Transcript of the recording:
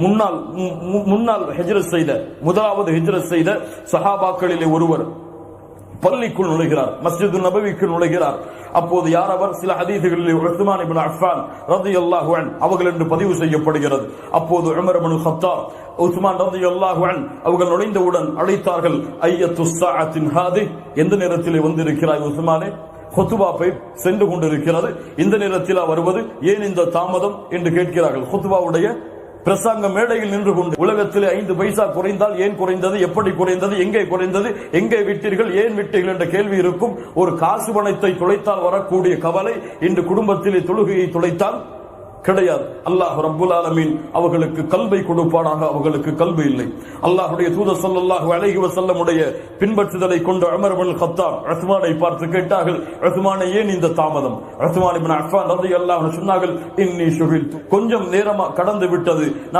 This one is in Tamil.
முன்னால் மு- மு- முன்னால் ஹெஜ்ரத் செய்த முதலாவது ஹெஜ்ரத் செய்த சஹாபாக்களிலே ஒருவர் பள்ளிக்குள் நுழைகிறார் மஸ்ஜிது நபவிக்குள் நுழைகிறார். அப்போது யார் அவர்? சில ஹதீதுகளில் உஸ்மான் இபின் அஃபான் ரலியல்லாஹு அன் அவர்கள் என்று பதிவு செய்யப்படுகிறது. அப்போது உமர் இப்னு கத்தாப் உஸ்மான் ரலியல்லாஹு அன் அவர்கள் நுழைந்தவுடன் அழைத்தார்கள் ஐயத்து ஸாஅத்தின் ஹாதி? எந்த நேரத்திலே வந்திருக்கிறாய் உஸ்மானே? ஹுத்துபா சென்று கொண்டிருக்கிறது. இந்த நேரத்தில் வருவது ஏன் இந்த தாமதம்? என்று கேட்கிறார்கள். ஹொத்துபாவுடைய பிரசாங்க மேடையில் நின்று கொண்டு உலகத்தில் ஐந்து பைசா குறைந்தால் ஏன் குறைந்தது? எப்படி குறைந்தது? எங்கே குறைந்தது? எங்கே விட்டீர்கள்? ஏன் விட்டீர்கள் என்ற கேள்வி இருக்கும். ஒரு காசு பணத்தை துளைத்தால் வரக்கூடிய கவலை இன்று குடும்பத்திலே தொழுகையை துளைத்தால் கிடையாது. அல்லாஹ் ரப்புல் ஆலமீன் அவர்களுக்கு கல்வை கொடுப்பானாக அவர்களுக்கு கல்வி இல்லை. அல்லாஹுடைய தூதர் ஸல்லல்லாஹு அழகி வசல்லமுடைய பின்பற்றுதலை கொண்டு உமர் இப்னு கத்தாப் உஸ்மானை பார்த்து கேட்டார்கள் உஸ்மானே ஏன் இந்த தாமதம்? உஸ்மான் இப்னு அஃபான் ரலியல்லாஹு அன்ஹு சொன்னார்கள் இன்னி ஷுகில்து. கொஞ்சம் நேரமா கடந்து விட்டது.